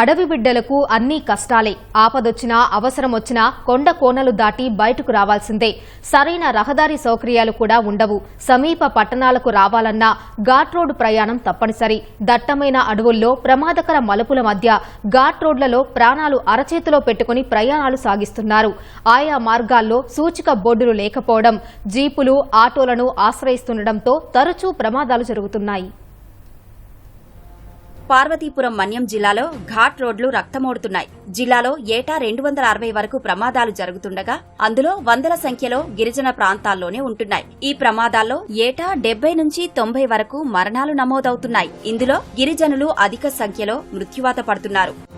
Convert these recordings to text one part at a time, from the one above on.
అడవి బిడ్డలకు అన్నీ కష్టాలే. ఆపదొచ్చినా అవసరమొచ్చినా కొండ కోనలు దాటి బయటకు రావాల్సిందే. సరైన రహదారి సౌకర్యాలు కూడా ఉండవు. సమీప పట్టణాలకు రావాలన్నా ఘాట్ రోడ్డు ప్రయాణం తప్పనిసరి. దట్టమైన అడవుల్లో ప్రమాదకర మలుపుల మధ్య ఘాట్ రోడ్లలో ప్రాణాలు అరచేతిలో పెట్టుకుని ప్రయాణాలు సాగిస్తున్నారు. ఆయా మార్గాల్లో సూచిక బోర్డులు లేకపోవడం జీపులు ఆటోలను ఆశ్రయిస్తుండటంతో తరచూ ప్రమాదాలు జరుగుతున్నాయి. పార్వతీపురం మన్యం జిల్లాలో ఘాట్ రోడ్లు రక్తమోడుతున్నాయి. జిల్లాలో ఏటా రెండు వందల అరవై వరకు ప్రమాదాలు జరుగుతుండగా అందులో వందల సంఖ్యలో గిరిజన ప్రాంతాల్లోనే ఉంటున్నాయి. ఈ ప్రమాదాల్లో ఏటా డెబ్బై నుంచి తొంభై వరకు మరణాలు నమోదవుతున్నాయి. ఇందులో గిరిజనులు అధిక సంఖ్యలో మృత్యువాత పడుతున్నారు.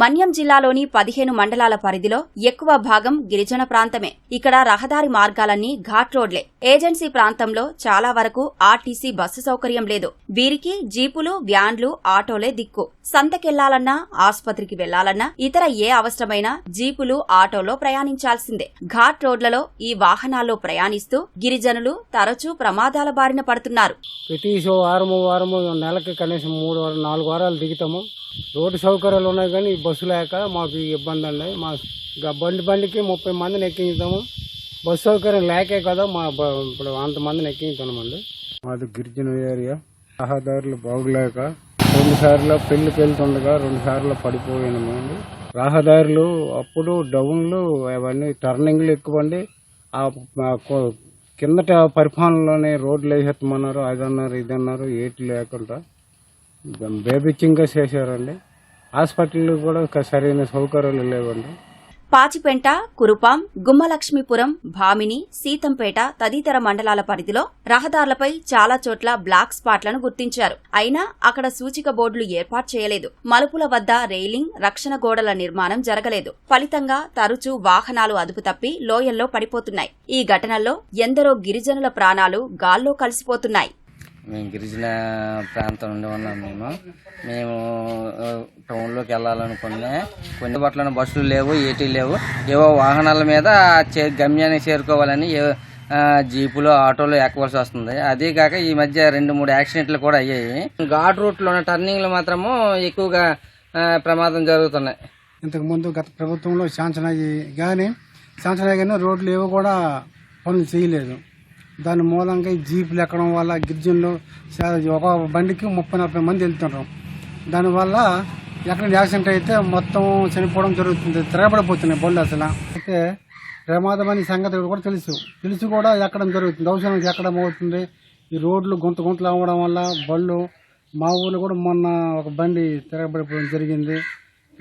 మన్యం జిల్లాలోని పదిహేను మండలాల పరిధిలో ఎక్కువ భాగం గిరిజన ప్రాంతమే. ఇక్కడ రహదారి మార్గాలన్నీ ఘాట్ రోడ్లే. ఏజెన్సీ ప్రాంతంలో చాలా వరకు ఆర్టీసీ బస్సు సౌకర్యం లేదు. వీరికి జీపులు వ్యాన్లు ఆటోలే దిక్కు. సంతకెళ్ళాలన్నా ఆసుపత్రికి వెళ్ళాలన్నా ఇతర ఏ అవసరమైనా జీపులు ఆటోలో ప్రయాణించాల్సిందే. ఘాట్ రోడ్లలో ఈ వాహనాల్లో ప్రయాణిస్తూ గిరిజనులు తరచూ ప్రమాదాల బారిన పడుతున్నారు. ప్రతి వారము వారము నెలకి కనీసం మూడు వారం నాలుగు వారాలు దిగుతాము. రోడ్డు సౌకర్యాలు ఉన్నాయి కానీ ఈ బస్సు లేక మాకు ఇబ్బంది అండి. మా బండి బండికి ముప్పై మందిని ఎక్కించుతాము. బస్సు సౌకర్యం లేకే కదా మా ఇప్పుడు అంతమందిని ఎక్కించున్నామండి మాది గిరిజన ఏరియా. రహదారులు బాగులేక రెండు సార్లు పెళ్ళికి వెళ్తుండగా రెండు సార్లు పడిపోయినామండి రహదారులు అప్పుడు డౌన్లు అవన్నీ టర్నింగ్లు ఎక్కువండి. అండి ఆ కిందట పరిపాలనలోనే రోడ్లు వేసేస్తామన్నారు అదన్నారు అన్నారు ఇది అన్నారు ఏటి లేకుండా. బేబిచ్చింగ్గా చేశారండి. హాస్పిటల్ కూడా సరైన సౌకర్యాలు లేవండి. పాచిపెంట కురుపాం గుమ్మలక్ష్మీపురం భామిని సీతంపేట తదితర మండలాల పరిధిలో రహదారులపై చాలా చోట్ల బ్లాక్ స్పాట్లను గుర్తించారు. అయినా అక్కడ సూచిక బోర్డులు ఏర్పాటు చేయలేదు. మలుపుల వద్ద రైలింగ్ రక్షణ గోడల నిర్మాణం జరగలేదు. ఫలితంగా తరచూ వాహనాలు అదుపు తప్పి లోయల్లో పడిపోతున్నాయి. ఈ ఘటనల్లో ఎందరో గిరిజనుల ప్రాణాలు గాల్లో కలిసిపోతున్నాయి. మేము గిరిజన ప్రాంతం నుండి ఉన్నాం మేము. మేము టౌన్లోకి వెళ్ళాలనుకున్నా కొన్ని బట్ల బస్సులు లేవు ఏటీ లేవు. ఏవో వాహనాల మీద చే గమ్యానికి చేరుకోవాలని ఏ జీపులు ఆటోలు ఎక్కవలసి వస్తుంది. అదే కాక ఈ మధ్య రెండు మూడు యాక్సిడెంట్లు కూడా అయ్యాయి. ఘాట్ రూట్లో ఉన్న టర్నింగ్లు మాత్రము ఎక్కువగా ప్రమాదం జరుగుతున్నాయి. ఇంతకుముందు గత ప్రభుత్వంలో శాంక్షన్ అయ్యి కానీ శాంక్షన్ అయ్యి కానీ రోడ్లు ఏవో కూడా పనులు చేయలేదు. దాని మూలంగా ఈ జీపులు ఎక్కడం వల్ల గిరిజనులు ఒక బండికి ముప్పై నలభై మంది వెళ్తుంటారు దానివల్ల ఎక్కడ యాక్సిడెంట్ అయితే మొత్తం చనిపోవడం జరుగుతుంది తిరగబడిపోతున్నాయి బళ్ళు అసలు. అయితే ప్రమాదమైన సంగతి కూడా తెలుసు. తెలుసు కూడా ఎక్కడం జరుగుతుంది అవసరం ఎక్కడం అవుతుంది. ఈ రోడ్లు గుంత గుంతలు అవ్వడం వల్ల బళ్ళు మా ఊళ్ళో కూడా మొన్న ఒక బండి తిరగబడిపోవడం జరిగింది.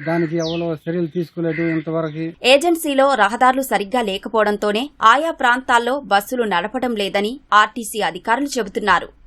దానికి ఎవరో చర్యలు తీసుకోలేదు ఇంతవరకు. ఏజెన్సీలో రహదారులు సరిగ్గా లేకపోవడంతోనే ఆయా ప్రాంతాల్లో బస్సులు నడపడం లేదని ఆర్టీసీ అధికారులు చెబుతున్నారు.